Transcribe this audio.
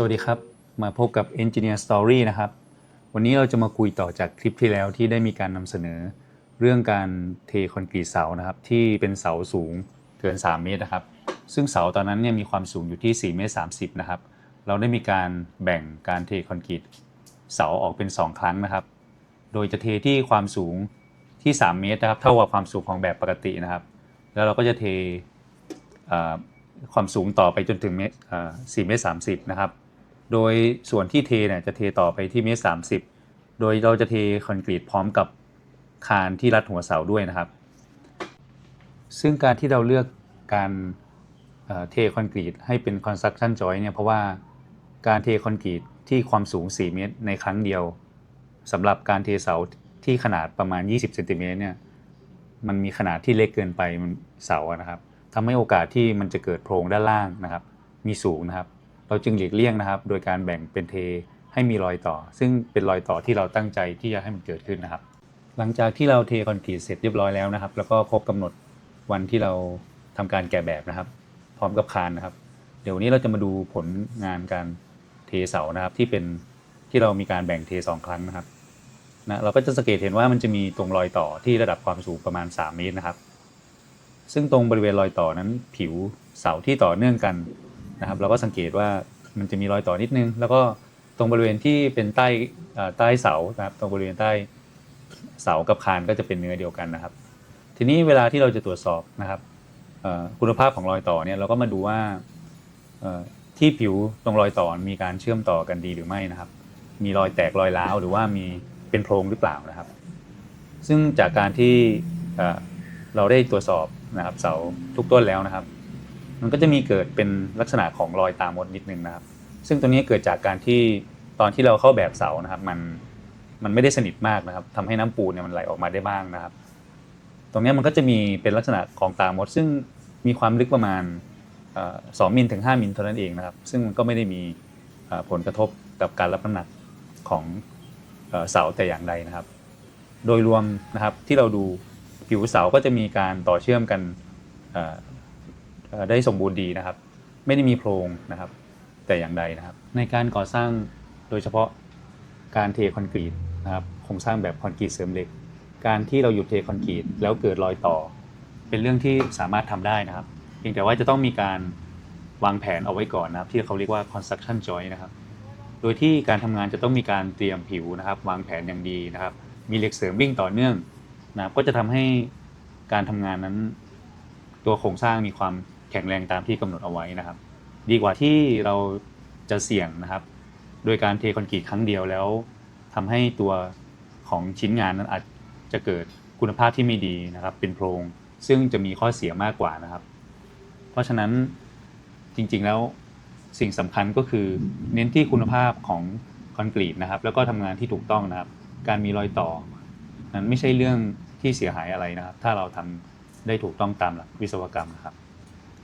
สวัสดีครับ มาพบกับ Engineer Story นะครับ วันนี้เราจะมาคุยต่อจากคลิปที่แล้วที่ได้มีการนำเสนอ เรื่องการเทคอนกรีตเสานะครับ ที่เป็นเสาสูงเกิน 3 เมตรนะครับ ซึ่งเสาตอนนั้นเนี่ยมีความสูงอยู่ที่ 4 เมตร 30 นะครับ เราได้มีการแบ่งการเทคอนกรีตเสาออกเป็น 2 ครั้งนะครับ โดยจะเทที่ความสูงที่ 3 เมตรนะครับ เท่ากับความสูงของแบบปกตินะครับ แล้วเราก็จะเทความสูงต่อไปจนถึงเมตรเอ่อ4เมตร30นะครับ โดยส่วนที่เทเนี่ยจะเทต่อไปที่เมตร30โดยเราจะเทคอนกรีตพร้อมกับคานที่รัดหัวเสาด้วยนะครับ ซึ่งการที่เราเลือกการเทคอนกรีตให้เป็น construction joint เนี่ยเพราะว่าการเทคอนกรีตที่ความสูง 4 เมตรในครั้งเดียวสำหรับการเทเสาที่ขนาดประมาณ 20เซนติเมตรเนี่ยมันมีขนาดที่เล็กเกินไปเสานะครับทำให้โอกาสที่มันจะเกิดโพรงด้านล่างนะครับ มีสูงนะครับ เราจึงหลีกเลี่ยงนะครับ โดยการแบ่งเป็นเทให้มีรอยต่อ ซึ่งเป็นรอยต่อที่เราตั้งใจที่จะให้มันเกิดขึ้นนะครับ หลังจากที่เราเทคอนกรีตเสร็จเรียบร้อยแล้วนะครับ แล้วก็ครบกำหนดวันที่เราทำการแกะแบบนะครับ พร้อมกับคานนะครับ เดี๋ยวนี้เราจะมาดูผลงานการเทเสานะครับที่เป็นที่เรามีการแบ่งเทสองครั้งนะครับนะเราก็จะสังเกตเห็นว่ามันจะมีตรงรอยต่อที่ระดับความสูงประมาณ 3 เมตรนะครับ ซึ่งตรงบริเวณรอยต่อนั้นผิวเสาที่ต่อเนื่องกัน นะครับเราก็สังเกตว่ามันจะมีรอยต่อนิดนึง แล้วก็ตรงบริเวณที่เป็นใต้ใต้เสานะครับตรงบริเวณใต้เสากับคานก็จะเป็นเนื้อเดียวกันนะครับ ทีนี้เวลาที่เราจะตรวจสอบนะครับคุณภาพของรอยต่อเนี่ยเราก็มาดูว่าที่ผิวตรงรอยต่อมีการเชื่อมต่อกันดีหรือไม่นะครับ มีรอยแตกรอยร้าวหรือว่ามีเป็นโพรงหรือเปล่านะครับ ซึ่งจากการที่เราได้ตรวจสอบนะครับเสาทุกต้นแล้วนะครับ มันก็จะมีเกิดเป็นลักษณะของรอยตามดนิดนึงนะครับ ซึ่งตัวนี้เกิดจากการที่ตอนที่เราเข้าแบบเสานะครับ มันมันไม่ได้สนิทมากนะครับทำให้น้ำปูนเนี่ยมันไหลออกมาได้บ้างนะครับ ตรงนี้มันก็จะมีเป็นลักษณะของตามด ซึ่งมีความลึกประมาณสองมิลถึง5มิลเท่านั้นเองนะครับ ซึ่งมันก็ไม่ได้มีผลกระทบกับการรับน้ำหนักของเสาแต่อย่างใดนะครับ โดยรวมนะครับที่เราดูผิวเสาก็จะมีการต่อเชื่อมกัน ได้สมบูรณ์ดีนะครับ ไม่ได้มีโพรงนะครับ แต่อย่างใดนะครับ ในการก่อสร้างโดยเฉพาะการเทคอนกรีตนะครับโครงสร้างแบบคอนกรีตเสริมเหล็ก การที่เราหยุดเทคอนกรีตแล้วเกิดรอยต่อ เป็นเรื่องที่สามารถทำได้นะครับเพียงแต่ว่าจะต้องมีการวางแผนเอาไว้ก่อนนะครับ ที่เขาเรียกว่า construction joint นะครับ โดยที่การทำงานจะต้องมีการเตรียมผิวนะครับ วางแผนอย่างดีนะครับ มีเหล็กเสริมวิ่งต่อเนื่องนะครับก็จะทำให้การทำงานนั้น ตัวโครงสร้างมีความ แข็งแรงตามที่กำหนดเอาไว้นะครับ ดีกว่าที่เราจะเสี่ยงนะครับ โดยการเทคอนกรีตครั้งเดียวแล้วทำให้ตัวของชิ้นงานนั้นอาจจะเกิดคุณภาพที่ไม่ดีนะครับ เป็นโพรงซึ่งจะมีข้อเสียมากกว่านะครับ เพราะฉะนั้นจริงๆแล้วสิ่งสำคัญก็คือเน้นที่คุณภาพของคอนกรีตนะครับ แล้วก็ทำงานที่ถูกต้องนะครับ การมีรอยต่อ นั้นไม่ใช่เรื่องที่เสียหายอะไรนะครับ ถ้าเราทำได้ถูกต้องตามหลักวิศวกรรมนะครับ